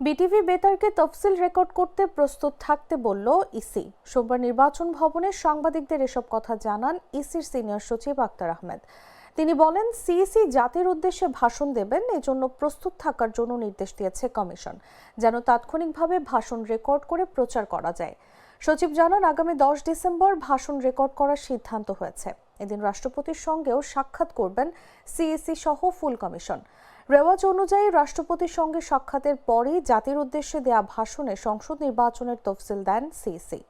BTV বেতারকে তফসিল record করতে প্রস্তুত থাকতে বলল ইসি। সোমবার নির্বাচন ভবনে সাংবাদিকদের এসব কথা জানান ইসির সিনিয়র সচিব আক্তার আহমেদ। তিনি বলেন, সিইসি জাতির উদ্দেশ্যে ভাষণ দেবেন, এজন্য প্রস্তুত থাকার জন্য নির্দেশ দিয়েছে কমিশন, যেন তাৎক্ষণিকভাবে ভাষণ রেকর্ড করে প্রচার করা যায়। সচিব জানান, আগামী দশ ডিসেম্বর ভাষণ রেকর্ড করার সিদ্ধান্ত হয়েছে। এদিন রাষ্ট্রপতির সঙ্গেও সাক্ষাৎ করবেন সিইসি সহ ফুল কমিশন। রেওয়াজ অনুযায়ী রাষ্ট্রপতির সঙ্গে সাক্ষাতের পরই জাতির উদ্দেশ্যে দেয়া ভাষণে সংসদ নির্বাচনের তফসিল দেন সিএসি।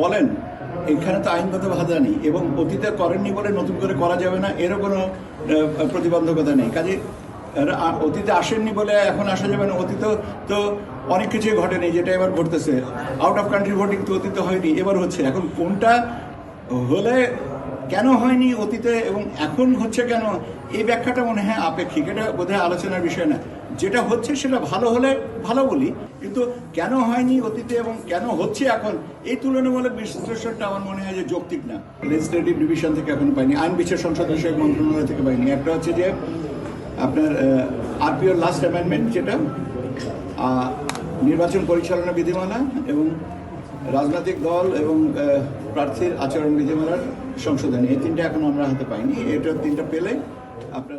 বলেন, এখানে তো আইনগত বাধা নেই এবং অতীতে করেননি বলে নতুন করে করা যাবে না, এরও কোনো প্রতিবন্ধকতা নেই। কাজে অতীতে আসেননি বলে এখন আসা যাবে না। অতীতে তো অনেক কিছুই ঘটেনি, যেটা এবার ঘটতেছে। আউট অফ কান্ট্রি ভোটিং তো অতীতে হয়নি, এবার হচ্ছে। এখন কোনটা হলে কেন হয়নি অতীতে এবং এখন হচ্ছে কেন, এই ব্যাখ্যাটা মনে হয় আপেক্ষিক। এটা বোধহয় আলোচনার বিষয় না। যেটা হচ্ছে সেটা ভালো হলে ভালো বলি, কিন্তু কেন হয়নি অতীতে এবং কেন হচ্ছে এখন, এই তুলনামূলক বিশ্লেষণটা আমার মনে হয় যে যৌক্তিক না। লেজিসলেটিভ ডিভিশন থেকে এখন পাইনি, আইন বিচার সংসদ বিষয়ক মন্ত্রণালয় থেকে পাইনি। একটা হচ্ছে যে আপনার আরপিওর লাস্ট অ্যামেন্ডমেন্ট যেটা নির্বাচন পরিচালনা বিধিমালা এবং রাজনৈতিক দল এবং প্রার্থীর আচরণ বিধিমালার সংশোধনী। এই তিনটা এখন আমরা হাতে পাইনি। এটা তিনটা পেলে আপনার